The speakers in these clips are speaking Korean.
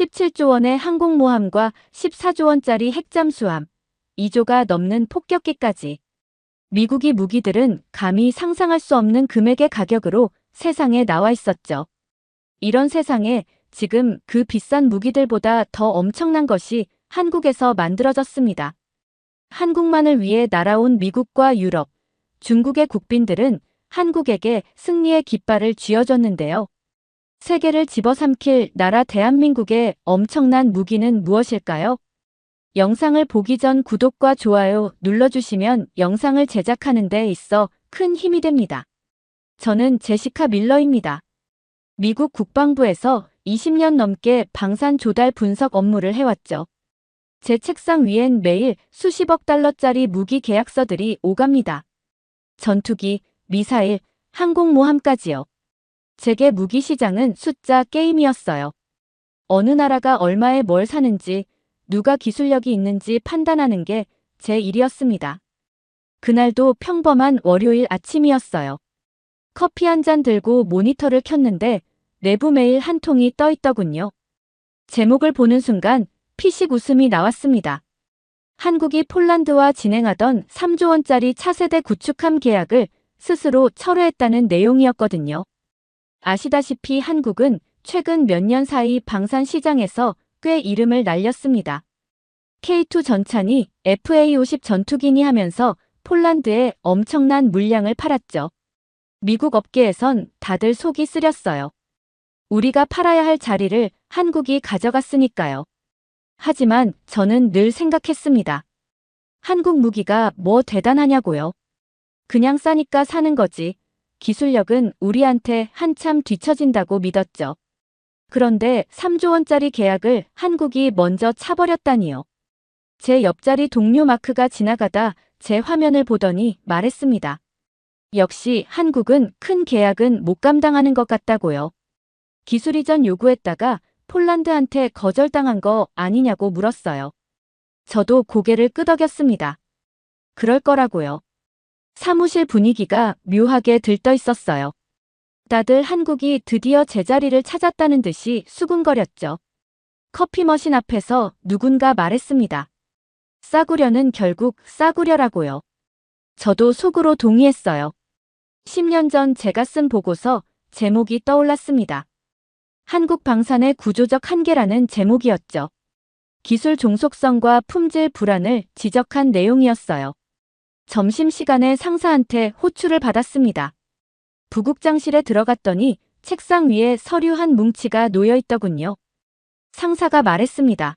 17조 원의 항공모함과 14조 원짜리 핵잠수함, 2조가 넘는 폭격기까지. 미국이 무기들은 감히 상상할 수 없는 금액의 가격으로 세상에 나와 있었죠. 이런 세상에 지금 그 비싼 무기들보다 더 엄청난 것이 한국에서 만들어졌습니다. 한국만을 위해 날아온 미국과 유럽, 중국의 국빈들은 한국에게 승리의 깃발을 쥐어줬는데요. 세계를 집어삼킬 나라 대한민국의 엄청난 무기는 무엇일까요? 영상을 보기 전 구독과 좋아요 눌러주시면 영상을 제작하는 데 있어 큰 힘이 됩니다. 저는 제시카 밀러입니다. 미국 국방부에서 20년 넘게 방산 조달 분석 업무를 해왔죠. 제 책상 위엔 매일 수십억 달러짜리 무기 계약서들이 오갑니다. 전투기, 미사일, 항공모함까지요. 제게 무기 시장은 숫자 게임이었어요. 어느 나라가 얼마에 뭘 사는지, 누가 기술력이 있는지 판단하는 게 제 일이었습니다. 그날도 평범한 월요일 아침이었어요. 커피 한 잔 들고 모니터를 켰는데 내부 메일 한 통이 떠 있더군요. 제목을 보는 순간 피식 웃음이 나왔습니다. 한국이 폴란드와 진행하던 3조 원짜리 차세대 구축함 계약을 스스로 철회했다는 내용이었거든요. 아시다시피 한국은 최근 몇 년 사이 방산 시장에서 꽤 이름을 날렸습니다. K2 전찬이 FA50 전투기니 하면서 폴란드에 엄청난 물량을 팔았죠. 미국 업계에선 다들 속이 쓰렸어요. 우리가 팔아야 할 자리를 한국이 가져갔으니까요. 하지만 저는 늘 생각했습니다. 한국 무기가 뭐 대단하냐고요. 그냥 싸니까 사는 거지. 기술력은 우리한테 한참 뒤처진다고 믿었죠. 그런데 3조 원짜리 계약을 한국이 먼저 차버렸다니요. 제 옆자리 동료 마크가 지나가다 제 화면을 보더니 말했습니다. 역시 한국은 큰 계약은 못 감당하는 것 같다고요. 기술 이전 요구했다가 폴란드한테 거절당한 거 아니냐고 물었어요. 저도 고개를 끄덕였습니다. 그럴 거라고요. 사무실 분위기가 묘하게 들떠 있었어요. 다들 한국이 드디어 제자리를 찾았다는 듯이 수군거렸죠. 커피 머신 앞에서 누군가 말했습니다. 싸구려는 결국 싸구려라고요. 저도 속으로 동의했어요. 10년 전 제가 쓴 보고서 제목이 떠올랐습니다. 한국 방산의 구조적 한계라는 제목이었죠. 기술 종속성과 품질 불안을 지적한 내용이었어요. 점심시간에 상사한테 호출을 받았습니다. 부국장실에 들어갔더니 책상 위에 서류 한 뭉치가 놓여 있더군요. 상사가 말했습니다.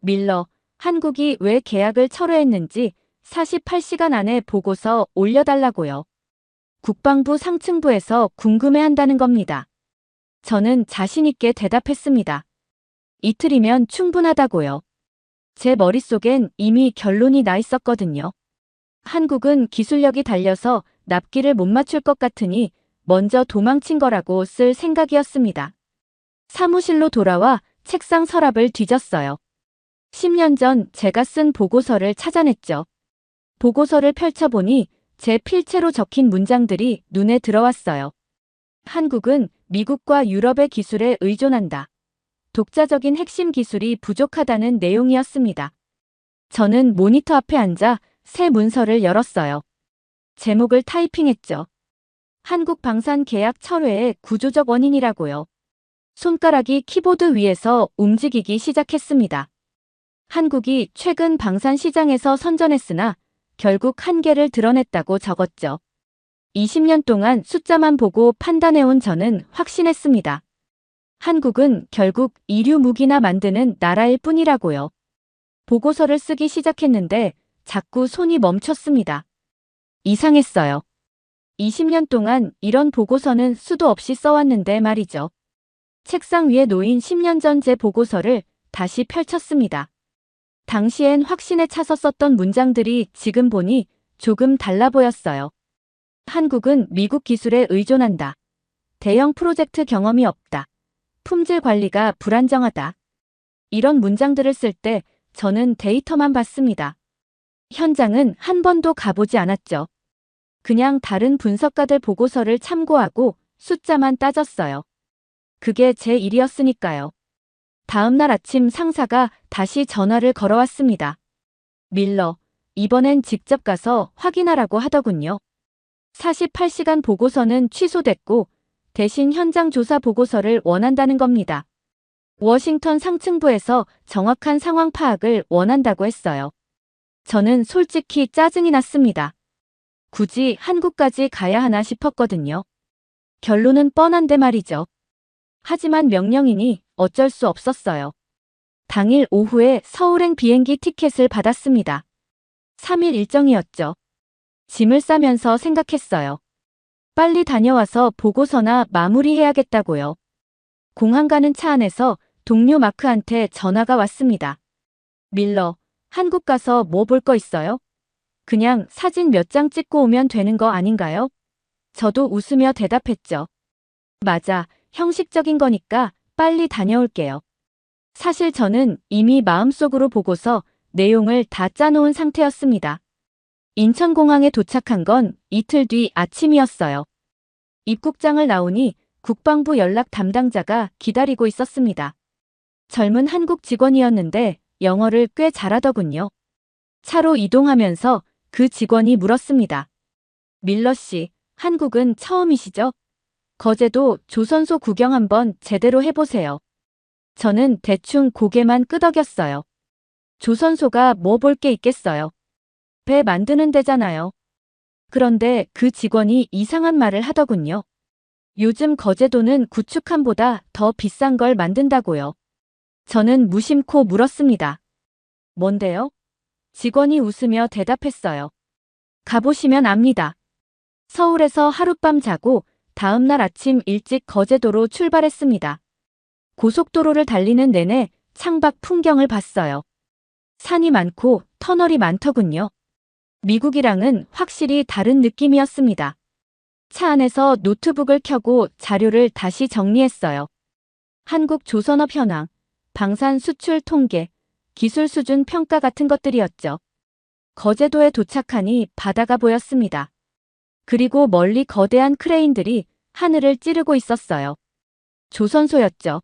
밀러, 한국이 왜 계약을 철회했는지 48시간 안에 보고서 올려달라고요. 국방부 상층부에서 궁금해한다는 겁니다. 저는 자신있게 대답했습니다. 이틀이면 충분하다고요. 제 머릿속엔 이미 결론이 나 있었거든요. 한국은 기술력이 달려서 납기를 못 맞출 것 같으니 먼저 도망친 거라고 쓸 생각이었습니다. 사무실로 돌아와 책상 서랍을 뒤졌어요. 10년 전 제가 쓴 보고서를 찾아냈죠. 보고서를 펼쳐보니 제 필체로 적힌 문장들이 눈에 들어왔어요. 한국은 미국과 유럽의 기술에 의존한다. 독자적인 핵심 기술이 부족하다는 내용이었습니다. 저는 모니터 앞에 앉아 새 문서를 열었어요. 제목을 타이핑했죠. 한국 방산 계약 철회의 구조적 원인이라고요. 손가락이 키보드 위에서 움직이기 시작했습니다. 한국이 최근 방산 시장에서 선전했으나 결국 한계를 드러냈다고 적었죠. 20년 동안 숫자만 보고 판단해온 저는 확신했습니다. 한국은 결국 이류 무기나 만드는 나라일 뿐이라고요. 보고서를 쓰기 시작했는데 자꾸 손이 멈췄습니다. 이상했어요. 20년 동안 이런 보고서는 수도 없이 써왔는데 말이죠. 책상 위에 놓인 10년 전 제 보고서를 다시 펼쳤습니다. 당시엔 확신에 차서 썼던 문장들이 지금 보니 조금 달라 보였어요. 한국은 미국 기술에 의존한다. 대형 프로젝트 경험이 없다. 품질 관리가 불안정하다. 이런 문장들을 쓸 때 저는 데이터만 봤습니다. 현장은 한 번도 가보지 않았죠. 그냥 다른 분석가들 보고서를 참고하고 숫자만 따졌어요. 그게 제 일이었으니까요. 다음 날 아침 상사가 다시 전화를 걸어왔습니다. 밀러, 이번엔 직접 가서 확인하라고 하더군요. 48시간 보고서는 취소됐고 대신 현장 조사 보고서를 원한다는 겁니다. 워싱턴 상층부에서 정확한 상황 파악을 원한다고 했어요. 저는 솔직히 짜증이 났습니다. 굳이 한국까지 가야 하나 싶었거든요. 결론은 뻔한데 말이죠. 하지만 명령이니 어쩔 수 없었어요. 당일 오후에 서울행 비행기 티켓을 받았습니다. 3일 일정이었죠. 짐을 싸면서 생각했어요. 빨리 다녀와서 보고서나 마무리해야겠다고요. 공항 가는 차 안에서 동료 마크한테 전화가 왔습니다. 밀러, 한국 가서 뭐 볼 거 있어요? 그냥 사진 몇 장 찍고 오면 되는 거 아닌가요? 저도 웃으며 대답했죠. 맞아, 형식적인 거니까 빨리 다녀올게요. 사실 저는 이미 마음속으로 보고서 내용을 다 짜놓은 상태였습니다. 인천공항에 도착한 건 이틀 뒤 아침이었어요. 입국장을 나오니 국방부 연락 담당자가 기다리고 있었습니다. 젊은 한국 직원이었는데 영어를 꽤 잘하더군요. 차로 이동하면서 그 직원이 물었습니다. 밀러 씨, 한국은 처음이시죠? 거제도 조선소 구경 한번 제대로 해보세요. 저는 대충 고개만 끄덕였어요. 조선소가 뭐 볼 게 있겠어요. 배 만드는 데잖아요. 그런데 그 직원이 이상한 말을 하더군요. 요즘 거제도는 구축함보다 더 비싼 걸 만든다고요. 저는 무심코 물었습니다. 뭔데요? 직원이 웃으며 대답했어요. 가보시면 압니다. 서울에서 하룻밤 자고 다음날 아침 일찍 거제도로 출발했습니다. 고속도로를 달리는 내내 창밖 풍경을 봤어요. 산이 많고 터널이 많더군요. 미국이랑은 확실히 다른 느낌이었습니다. 차 안에서 노트북을 켜고 자료를 다시 정리했어요. 한국 조선업 현황, 방산 수출 통계, 기술 수준 평가 같은 것들이었죠. 거제도에 도착하니 바다가 보였습니다. 그리고 멀리 거대한 크레인들이 하늘을 찌르고 있었어요. 조선소였죠.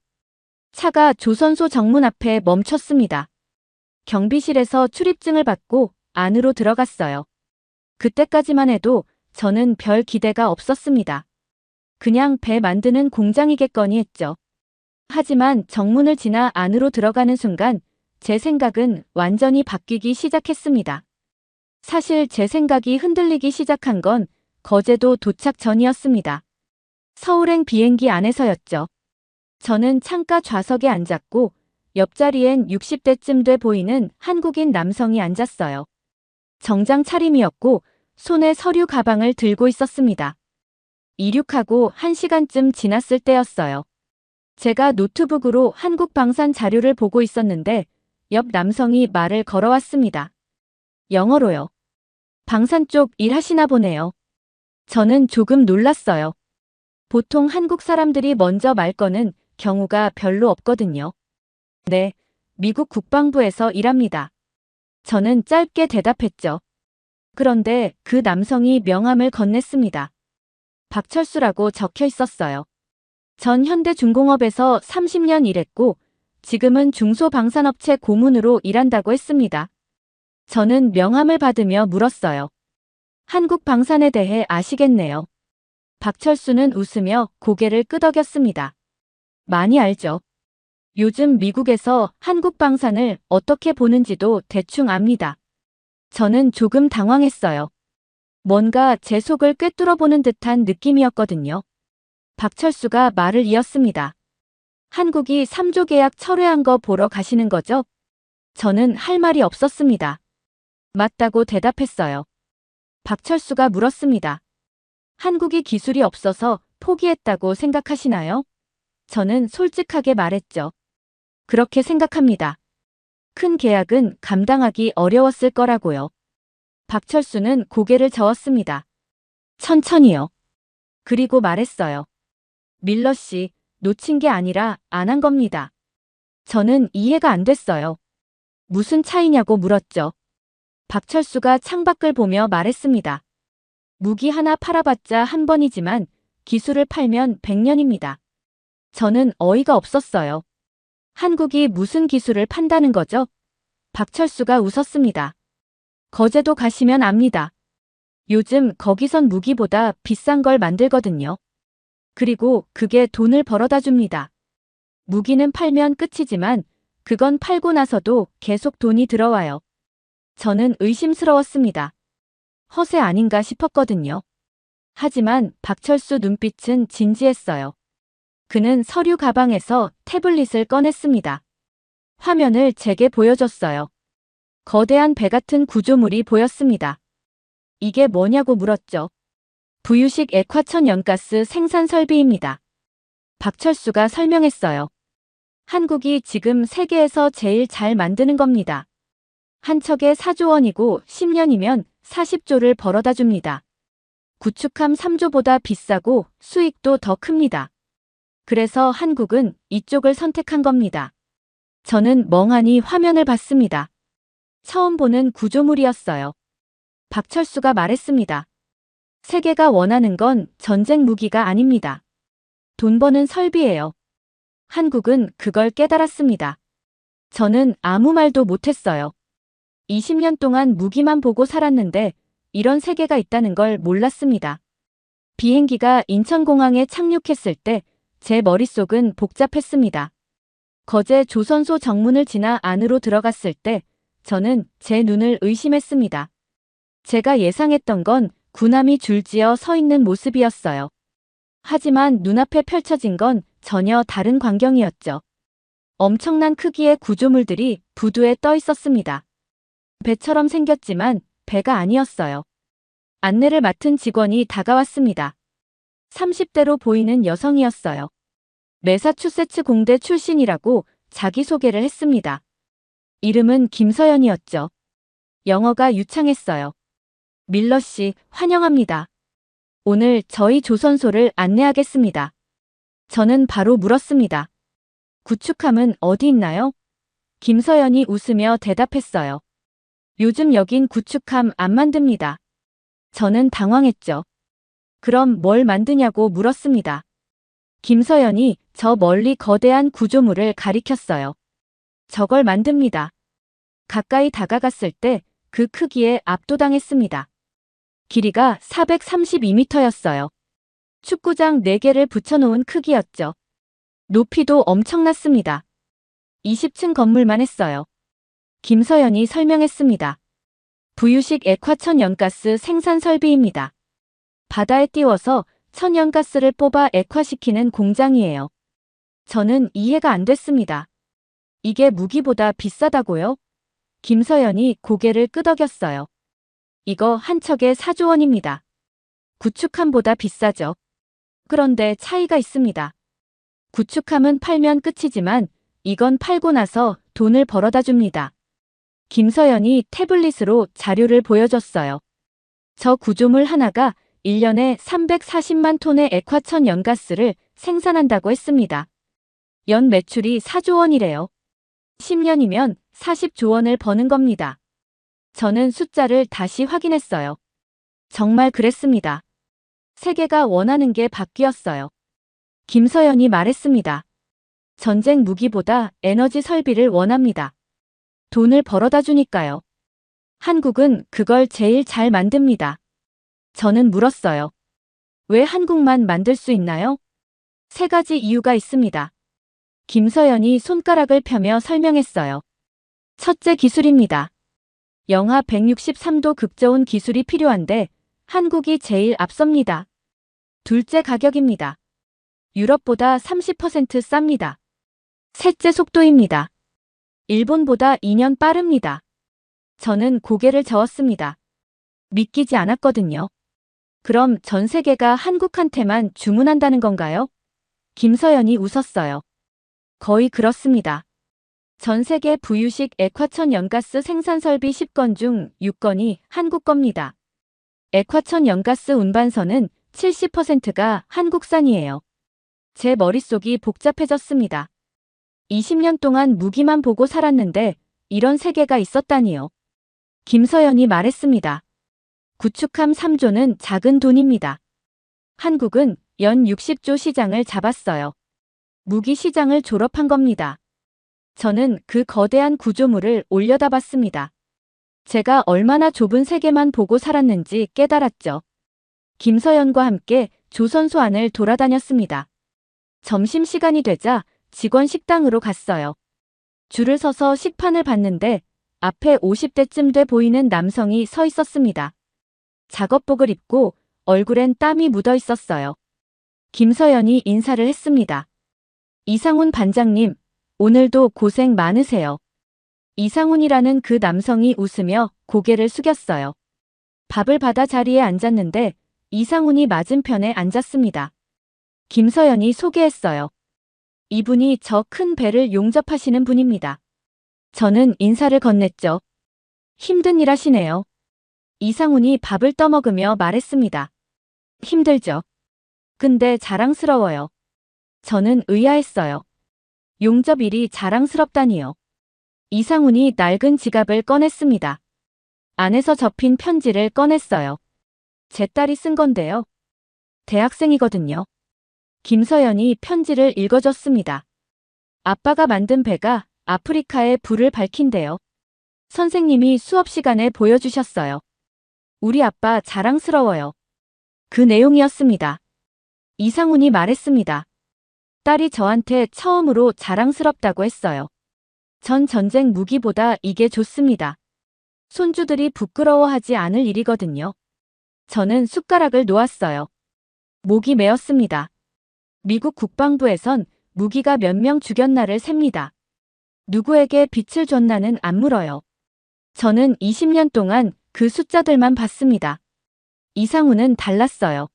차가 조선소 정문 앞에 멈췄습니다. 경비실에서 출입증을 받고 안으로 들어갔어요. 그때까지만 해도 저는 별 기대가 없었습니다. 그냥 배 만드는 공장이겠거니 했죠. 하지만 정문을 지나 안으로 들어가는 순간 제 생각은 완전히 바뀌기 시작했습니다. 사실 제 생각이 흔들리기 시작한 건 거제도 도착 전이었습니다. 서울행 비행기 안에서였죠. 저는 창가 좌석에 앉았고 옆자리엔 60대쯤 돼 보이는 한국인 남성이 앉았어요. 정장 차림이었고 손에 서류 가방을 들고 있었습니다. 이륙하고 1시간쯤 지났을 때였어요. 제가 노트북으로 한국 방산 자료를 보고 있었는데 옆 남성이 말을 걸어왔습니다. 영어로요. 방산 쪽 일하시나 보네요. 저는 조금 놀랐어요. 보통 한국 사람들이 먼저 말 거는 경우가 별로 없거든요. 네, 미국 국방부에서 일합니다. 저는 짧게 대답했죠. 그런데 그 남성이 명함을 건넸습니다. 박철수라고 적혀 있었어요. 전 현대중공업에서 30년 일했고 지금은 중소방산업체 고문으로 일한다고 했습니다. 저는 명함을 받으며 물었어요. 한국 방산에 대해 아시겠네요. 박철수는 웃으며 고개를 끄덕였습니다. 많이 알죠. 요즘 미국에서 한국 방산을 어떻게 보는지도 대충 압니다. 저는 조금 당황했어요. 뭔가 제 속을 꿰뚫어보는 듯한 느낌이었거든요. 박철수가 말을 이었습니다. 한국이 3조 계약 철회한 거 보러 가시는 거죠? 저는 할 말이 없었습니다. 맞다고 대답했어요. 박철수가 물었습니다. 한국이 기술이 없어서 포기했다고 생각하시나요? 저는 솔직하게 말했죠. 그렇게 생각합니다. 큰 계약은 감당하기 어려웠을 거라고요. 박철수는 고개를 저었습니다. 천천히요. 그리고 말했어요. 밀러 씨, 놓친 게 아니라 안 한 겁니다. 저는 이해가 안 됐어요. 무슨 차이냐고 물었죠. 박철수가 창밖을 보며 말했습니다. 무기 하나 팔아봤자 한 번이지만 기술을 팔면 100년입니다. 저는 어이가 없었어요. 한국이 무슨 기술을 판다는 거죠? 박철수가 웃었습니다. 거제도 가시면 압니다. 요즘 거기선 무기보다 비싼 걸 만들거든요. 그리고 그게 돈을 벌어다 줍니다. 무기는 팔면 끝이지만 그건 팔고 나서도 계속 돈이 들어와요. 저는 의심스러웠습니다. 허세 아닌가 싶었거든요. 하지만 박철수 눈빛은 진지했어요. 그는 서류 가방에서 태블릿을 꺼냈습니다. 화면을 제게 보여줬어요. 거대한 배 같은 구조물이 보였습니다. 이게 뭐냐고 물었죠. 부유식 액화천 연가스 생산 설비입니다. 박철수가 설명했어요. 한국이 지금 세계에서 제일 잘 만드는 겁니다. 한 척에 4조 원이고 10년이면 40조를 벌어다 줍니다. 구축함 3조보다 비싸고 수익도 더 큽니다. 그래서 한국은 이쪽을 선택한 겁니다. 저는 멍하니 화면을 봤습니다. 처음 보는 구조물이었어요. 박철수가 말했습니다. 세계가 원하는 건 전쟁 무기가 아닙니다. 돈 버는 설비예요. 한국은 그걸 깨달았습니다. 저는 아무 말도 못했어요. 20년 동안 무기만 보고 살았는데 이런 세계가 있다는 걸 몰랐습니다. 비행기가 인천공항에 착륙했을 때 제 머릿속은 복잡했습니다. 거제 조선소 정문을 지나 안으로 들어갔을 때 저는 제 눈을 의심했습니다. 제가 예상했던 건 군함이 줄지어 서 있는 모습이었어요. 하지만 눈앞에 펼쳐진 건 전혀 다른 광경이었죠. 엄청난 크기의 구조물들이 부두에 떠 있었습니다. 배처럼 생겼지만 배가 아니었어요. 안내를 맡은 직원이 다가왔습니다. 30대로 보이는 여성이었어요. 매사추세츠 공대 출신이라고 자기소개를 했습니다. 이름은 김서연이었죠. 영어가 유창했어요. 밀러 씨, 환영합니다. 오늘 저희 조선소를 안내하겠습니다. 저는 바로 물었습니다. 구축함은 어디 있나요? 김서연이 웃으며 대답했어요. 요즘 여긴 구축함 안 만듭니다. 저는 당황했죠. 그럼 뭘 만드냐고 물었습니다. 김서연이 저 멀리 거대한 구조물을 가리켰어요. 저걸 만듭니다. 가까이 다가갔을 때 그 크기에 압도당했습니다. 길이가 432m였어요. 축구장 4개를 붙여놓은 크기였죠. 높이도 엄청났습니다. 20층 건물만 했어요. 김서연이 설명했습니다. 부유식 액화 천 연가스 생산 설비입니다. 바다에 띄워서 천연가스를 뽑아 액화시키는 공장이에요. 저는 이해가 안 됐습니다. 이게 무기보다 비싸다고요? 김서연이 고개를 끄덕였어요. 이거 한 척에 4조 원입니다. 구축함보다 비싸죠. 그런데 차이가 있습니다. 구축함은 팔면 끝이지만 이건 팔고 나서 돈을 벌어다 줍니다. 김서연이 태블릿으로 자료를 보여줬어요. 저 구조물 하나가 1년에 340만 톤의 액화천 연가스를 생산한다고 했습니다. 연 매출이 4조 원이래요. 10년이면 40조 원을 버는 겁니다. 저는 숫자를 다시 확인했어요. 정말 그랬습니다. 세계가 원하는 게 바뀌었어요. 김서연이 말했습니다. 전쟁 무기보다 에너지 설비를 원합니다. 돈을 벌어다 주니까요. 한국은 그걸 제일 잘 만듭니다. 저는 물었어요. 왜 한국만 만들 수 있나요? 세 가지 이유가 있습니다. 김서연이 손가락을 펴며 설명했어요. 첫째 기술입니다. 영하 163도 급저온 기술이 필요한데 한국이 제일 앞섭니다. 둘째 가격입니다. 유럽보다 30% 쌉니다. 셋째 속도입니다. 일본보다 2년 빠릅니다. 저는 고개를 저었습니다. 믿기지 않았거든요. 그럼 전 세계가 한국한테만 주문한다는 건가요? 김서연이 웃었어요. 거의 그렇습니다. 전 세계 부유식 액화천 연가스 생산 설비 10건 중 6건이 한국 겁니다. 액화천 연가스 운반선은 70%가 한국산이에요. 제 머릿속이 복잡해졌습니다. 20년 동안 무기만 보고 살았는데 이런 세계가 있었다니요. 김서연이 말했습니다. 구축함 3조는 작은 돈입니다. 한국은 연 60조 시장을 잡았어요. 무기 시장을 졸업한 겁니다. 저는 그 거대한 구조물을 올려다봤습니다. 제가 얼마나 좁은 세계만 보고 살았는지 깨달았죠. 김서연과 함께 조선소 안을 돌아다녔습니다. 점심시간이 되자 직원 식당으로 갔어요. 줄을 서서 식판을 봤는데 앞에 50대쯤 돼 보이는 남성이 서 있었습니다. 작업복을 입고 얼굴엔 땀이 묻어 있었어요. 김서연이 인사를 했습니다. 이상훈 반장님, 오늘도 고생 많으세요. 이상훈이라는 그 남성이 웃으며 고개를 숙였어요. 밥을 받아 자리에 앉았는데 이상훈이 맞은편에 앉았습니다. 김서연이 소개했어요. 이분이 저 큰 배를 용접하시는 분입니다. 저는 인사를 건넸죠. 힘든 일 하시네요. 이상훈이 밥을 떠먹으며 말했습니다. 힘들죠. 근데 자랑스러워요. 저는 의아했어요. 용접 일이 자랑스럽다니요. 이상훈이 낡은 지갑을 꺼냈습니다. 안에서 접힌 편지를 꺼냈어요. 제 딸이 쓴 건데요. 대학생이거든요. 김서연이 편지를 읽어줬습니다. 아빠가 만든 배가 아프리카에 불을 밝힌대요. 선생님이 수업 시간에 보여주셨어요. 우리 아빠 자랑스러워요. 그 내용이었습니다. 이상훈이 말했습니다. 딸이 저한테 처음으로 자랑스럽다고 했어요. 전 전쟁 무기보다 이게 좋습니다. 손주들이 부끄러워하지 않을 일이거든요. 저는 숟가락을 놓았어요. 목이 메었습니다. 미국 국방부에선 무기가 몇 명 죽였나를 셉니다. 누구에게 빛을 줬나는 안 물어요. 저는 20년 동안 그 숫자들만 봤습니다. 이상훈은 달랐어요.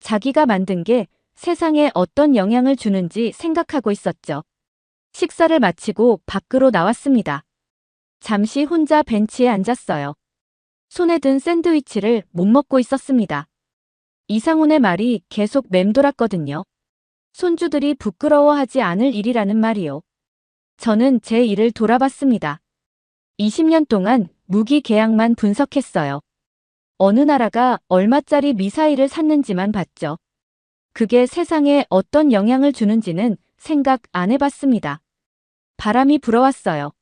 자기가 만든 게 세상에 어떤 영향을 주는지 생각하고 있었죠. 식사를 마치고 밖으로 나왔습니다. 잠시 혼자 벤치에 앉았어요. 손에 든 샌드위치를 못 먹고 있었습니다. 이상훈의 말이 계속 맴돌았거든요. 손주들이 부끄러워하지 않을 일이라는 말이요. 저는 제 일을 돌아봤습니다. 20년 동안 무기 계약만 분석했어요. 어느 나라가 얼마짜리 미사일을 샀는지만 봤죠. 그게 세상에 어떤 영향을 주는지는 생각 안 해봤습니다. 바람이 불어왔어요.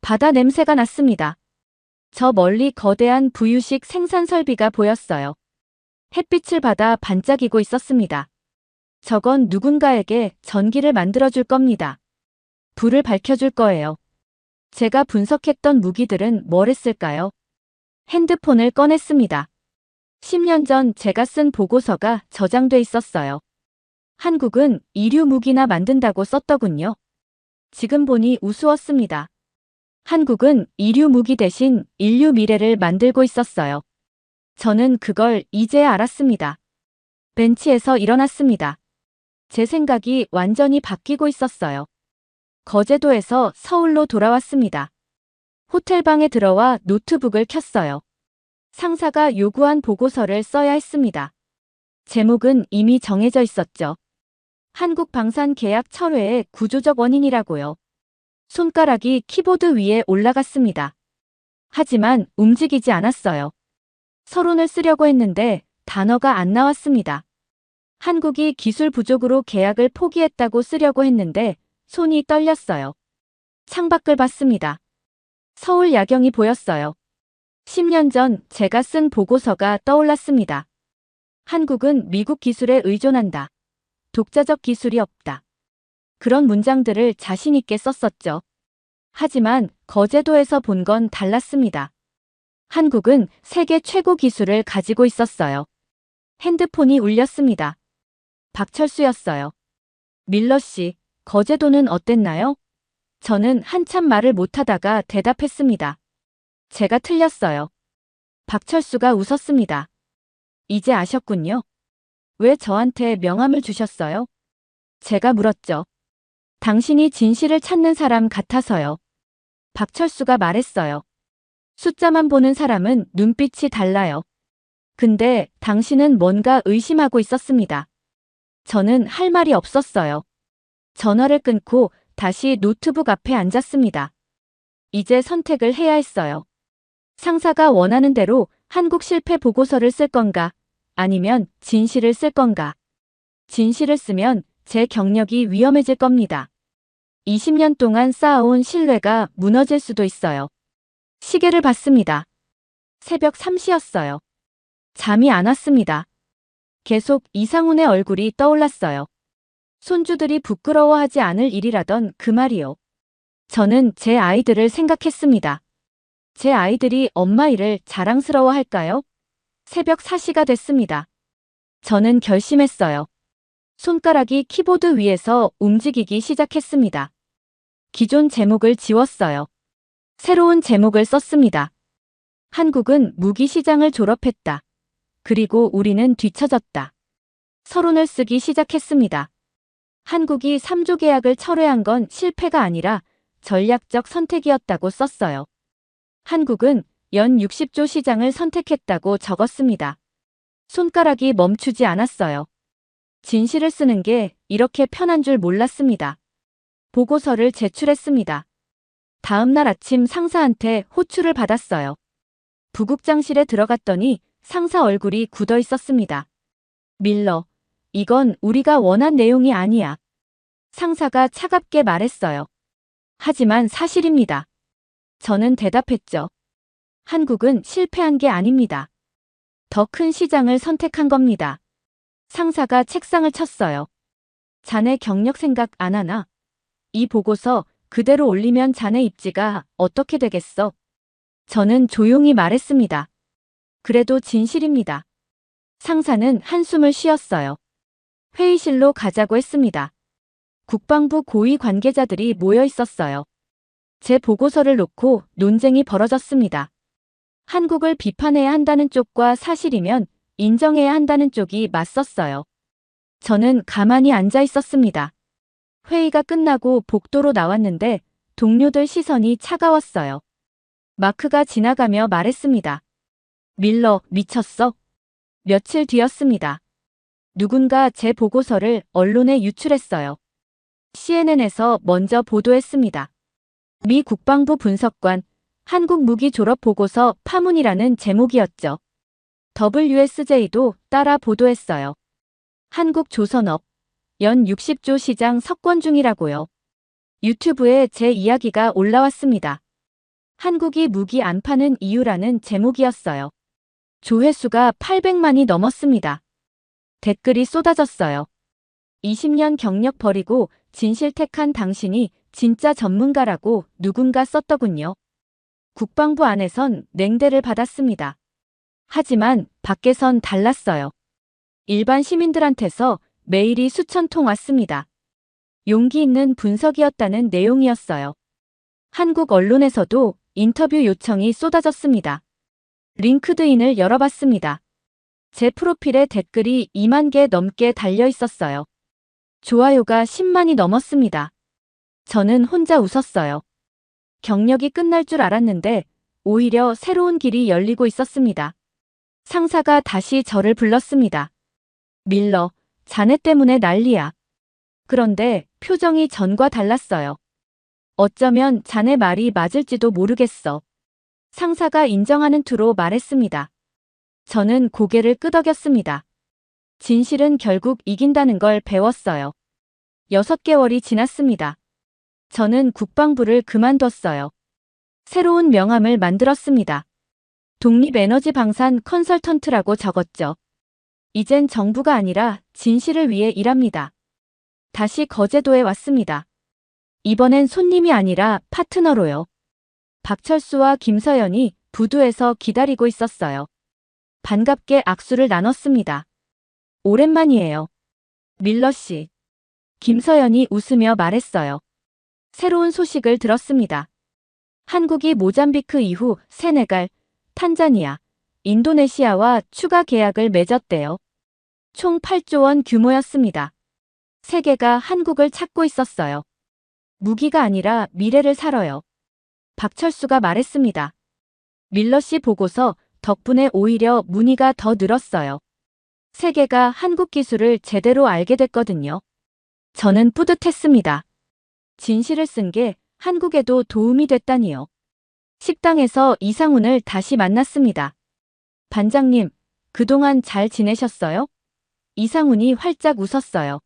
바다 냄새가 났습니다. 저 멀리 거대한 부유식 생산 설비가 보였어요. 햇빛을 받아 반짝이고 있었습니다. 저건 누군가에게 전기를 만들어줄 겁니다. 불을 밝혀줄 거예요. 제가 분석했던 무기들은 뭘 했을까요? 핸드폰을 꺼냈습니다. 10년 전 제가 쓴 보고서가 저장돼 있었어요. 한국은 이류 무기나 만든다고 썼더군요. 지금 보니 우스웠습니다. 한국은 이류 무기 대신 인류 미래를 만들고 있었어요. 저는 그걸 이제 알았습니다. 벤치에서 일어났습니다. 제 생각이 완전히 바뀌고 있었어요. 거제도에서 서울로 돌아왔습니다. 호텔방에 들어와 노트북을 켰어요. 상사가 요구한 보고서를 써야 했습니다. 제목은 이미 정해져 있었죠. 한국 방산 계약 철회의 구조적 원인이라고요. 손가락이 키보드 위에 올라갔습니다. 하지만 움직이지 않았어요. 서론을 쓰려고 했는데 단어가 안 나왔습니다. 한국이 기술 부족으로 계약을 포기했다고 쓰려고 했는데 손이 떨렸어요. 창밖을 봤습니다. 서울 야경이 보였어요. 10년 전 제가 쓴 보고서가 떠올랐습니다. 한국은 미국 기술에 의존한다. 독자적 기술이 없다. 그런 문장들을 자신있게 썼었죠. 하지만 거제도에서 본 건 달랐습니다. 한국은 세계 최고 기술을 가지고 있었어요. 핸드폰이 울렸습니다. 박철수였어요. 밀러 씨, 거제도는 어땠나요? 저는 한참 말을 못하다가 대답했습니다. 제가 틀렸어요. 박철수가 웃었습니다. 이제 아셨군요. 왜 저한테 명함을 주셨어요? 제가 물었죠. 당신이 진실을 찾는 사람 같아서요. 박철수가 말했어요. 숫자만 보는 사람은 눈빛이 달라요. 근데 당신은 뭔가 의심하고 있었습니다. 저는 할 말이 없었어요. 전화를 끊고 다시 노트북 앞에 앉았습니다. 이제 선택을 해야 했어요. 상사가 원하는 대로 한국 실패 보고서를 쓸 건가, 아니면 진실을 쓸 건가. 진실을 쓰면 제 경력이 위험해질 겁니다. 20년 동안 쌓아온 신뢰가 무너질 수도 있어요. 시계를 봤습니다. 새벽 3시였어요. 잠이 안 왔습니다. 계속 이상훈의 얼굴이 떠올랐어요. 손주들이 부끄러워하지 않을 일이라던 그 말이요. 저는 제 아이들을 생각했습니다. 제 아이들이 엄마 일을 자랑스러워 할까요? 새벽 4시가 됐습니다. 저는 결심했어요. 손가락이 키보드 위에서 움직이기 시작했습니다. 기존 제목을 지웠어요. 새로운 제목을 썼습니다. 한국은 무기 시장을 졸업했다. 그리고 우리는 뒤처졌다. 서론을 쓰기 시작했습니다. 한국이 3조 계약을 철회한 건 실패가 아니라 전략적 선택이었다고 썼어요. 한국은 연 60조 시장을 선택했다고 적었습니다. 손가락이 멈추지 않았어요. 진실을 쓰는 게 이렇게 편한 줄 몰랐습니다. 보고서를 제출했습니다. 다음 날 아침 상사한테 호출을 받았어요. 부국장실에 들어갔더니 상사 얼굴이 굳어 있었습니다. 밀러, 이건 우리가 원한 내용이 아니야. 상사가 차갑게 말했어요. 하지만 사실입니다. 저는 대답했죠. 한국은 실패한 게 아닙니다. 더 큰 시장을 선택한 겁니다. 상사가 책상을 쳤어요. 자네 경력 생각 안 하나? 이 보고서 그대로 올리면 자네 입지가 어떻게 되겠어? 저는 조용히 말했습니다. 그래도 진실입니다. 상사는 한숨을 쉬었어요. 회의실로 가자고 했습니다. 국방부 고위 관계자들이 모여 있었어요. 제 보고서를 놓고 논쟁이 벌어졌습니다. 한국을 비판해야 한다는 쪽과 사실이면 인정해야 한다는 쪽이 맞섰어요. 저는 가만히 앉아 있었습니다. 회의가 끝나고 복도로 나왔는데 동료들 시선이 차가웠어요. 마크가 지나가며 말했습니다. 밀러, 미쳤어? 며칠 뒤였습니다. 누군가 제 보고서를 언론에 유출했어요. CNN에서 먼저 보도했습니다. 미 국방부 분석관 한국 무기 졸업 보고서 파문이라는 제목이었죠. WSJ도 따라 보도했어요. 한국 조선업 연 60조 시장 석권 중이라고요. 유튜브에 제 이야기가 올라왔습니다. 한국이 무기 안 파는 이유라는 제목이었어요. 조회수가 800만이 넘었습니다. 댓글이 쏟아졌어요. 20년 경력 버리고 진실 택한 당신이 진짜 전문가라고 누군가 썼더군요. 국방부 안에선 냉대를 받았습니다. 하지만 밖에선 달랐어요. 일반 시민들한테서 메일이 수천 통 왔습니다. 용기 있는 분석이었다는 내용이었어요. 한국 언론에서도 인터뷰 요청이 쏟아졌습니다. 링크드인을 열어봤습니다. 제 프로필에 댓글이 2만 개 넘게 달려 있었어요. 좋아요가 10만이 넘었습니다. 저는 혼자 웃었어요. 경력이 끝날 줄 알았는데 오히려 새로운 길이 열리고 있었습니다. 상사가 다시 저를 불렀습니다. 밀러, 자네 때문에 난리야. 그런데 표정이 전과 달랐어요. 어쩌면 자네 말이 맞을지도 모르겠어. 상사가 인정하는 투로 말했습니다. 저는 고개를 끄덕였습니다. 진실은 결국 이긴다는 걸 배웠어요. 6개월이 지났습니다. 저는 국방부를 그만뒀어요. 새로운 명함을 만들었습니다. 독립에너지 방산 컨설턴트라고 적었죠. 이젠 정부가 아니라 진실을 위해 일합니다. 다시 거제도에 왔습니다. 이번엔 손님이 아니라 파트너로요. 박철수와 김서연이 부두에서 기다리고 있었어요. 반갑게 악수를 나눴습니다. 오랜만이에요. 밀러 씨. 김서연이 웃으며 말했어요. 새로운 소식을 들었습니다. 한국이 모잠비크 이후 세네갈, 탄자니아, 인도네시아와 추가 계약을 맺었대요. 총 8조 원 규모였습니다. 세계가 한국을 찾고 있었어요. 무기가 아니라 미래를 사러요. 박철수가 말했습니다. 밀러 씨 보고서 덕분에 오히려 문의가 더 늘었어요. 세계가 한국 기술을 제대로 알게 됐거든요. 저는 뿌듯했습니다. 진실을 쓴 게 한국에도 도움이 됐다니요. 식당에서 이상훈을 다시 만났습니다. 반장님, 그동안 잘 지내셨어요? 이상훈이 활짝 웃었어요.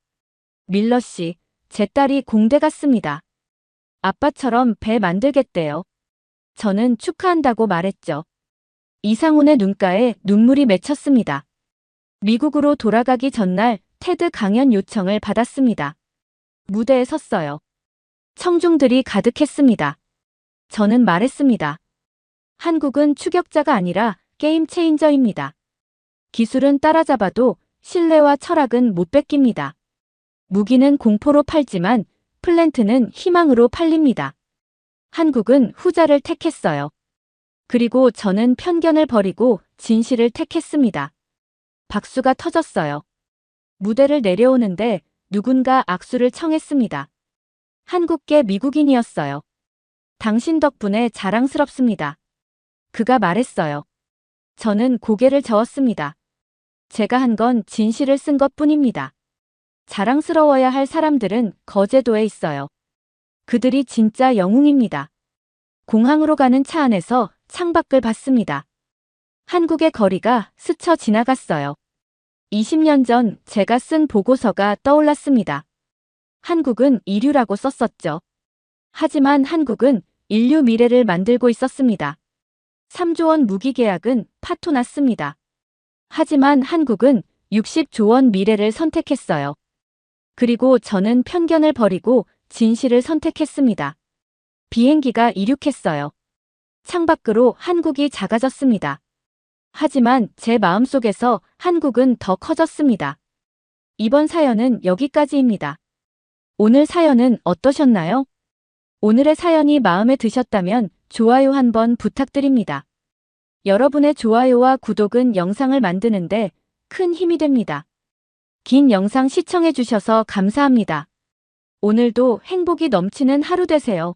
밀러 씨, 제 딸이 공대 갔습니다. 아빠처럼 배 만들겠대요. 저는 축하한다고 말했죠. 이상훈의 눈가에 눈물이 맺혔습니다. 미국으로 돌아가기 전날 테드 강연 요청을 받았습니다. 무대에 섰어요. 청중들이 가득했습니다. 저는 말했습니다. 한국은 추격자가 아니라 게임 체인저입니다. 기술은 따라잡아도 신뢰와 철학은 못 뺏깁니다. 무기는 공포로 팔지만 플랜트는 희망으로 팔립니다. 한국은 후자를 택했어요. 그리고 저는 편견을 버리고 진실을 택했습니다. 박수가 터졌어요. 무대를 내려오는데 누군가 악수를 청했습니다. 한국계 미국인이었어요. 당신 덕분에 자랑스럽습니다. 그가 말했어요. 저는 고개를 저었습니다. 제가 한 건 진실을 쓴 것 뿐입니다. 자랑스러워야 할 사람들은 거제도에 있어요. 그들이 진짜 영웅입니다. 공항으로 가는 차 안에서 창밖을 봤습니다. 한국의 거리가 스쳐 지나갔어요. 20년 전 제가 쓴 보고서가 떠올랐습니다. 한국은 이류라고 썼었죠. 하지만 한국은 인류 미래를 만들고 있었습니다. 3조 원 무기 계약은 파토 났습니다. 하지만 한국은 60조 원 미래를 선택했어요. 그리고 저는 편견을 버리고 진실을 선택했습니다. 비행기가 이륙했어요. 창밖으로 한국이 작아졌습니다. 하지만 제 마음속에서 한국은 더 커졌습니다. 이번 사연은 여기까지입니다. 오늘 사연은 어떠셨나요? 오늘의 사연이 마음에 드셨다면 좋아요 한번 부탁드립니다. 여러분의 좋아요와 구독은 영상을 만드는데 큰 힘이 됩니다. 긴 영상 시청해주셔서 감사합니다. 오늘도 행복이 넘치는 하루 되세요.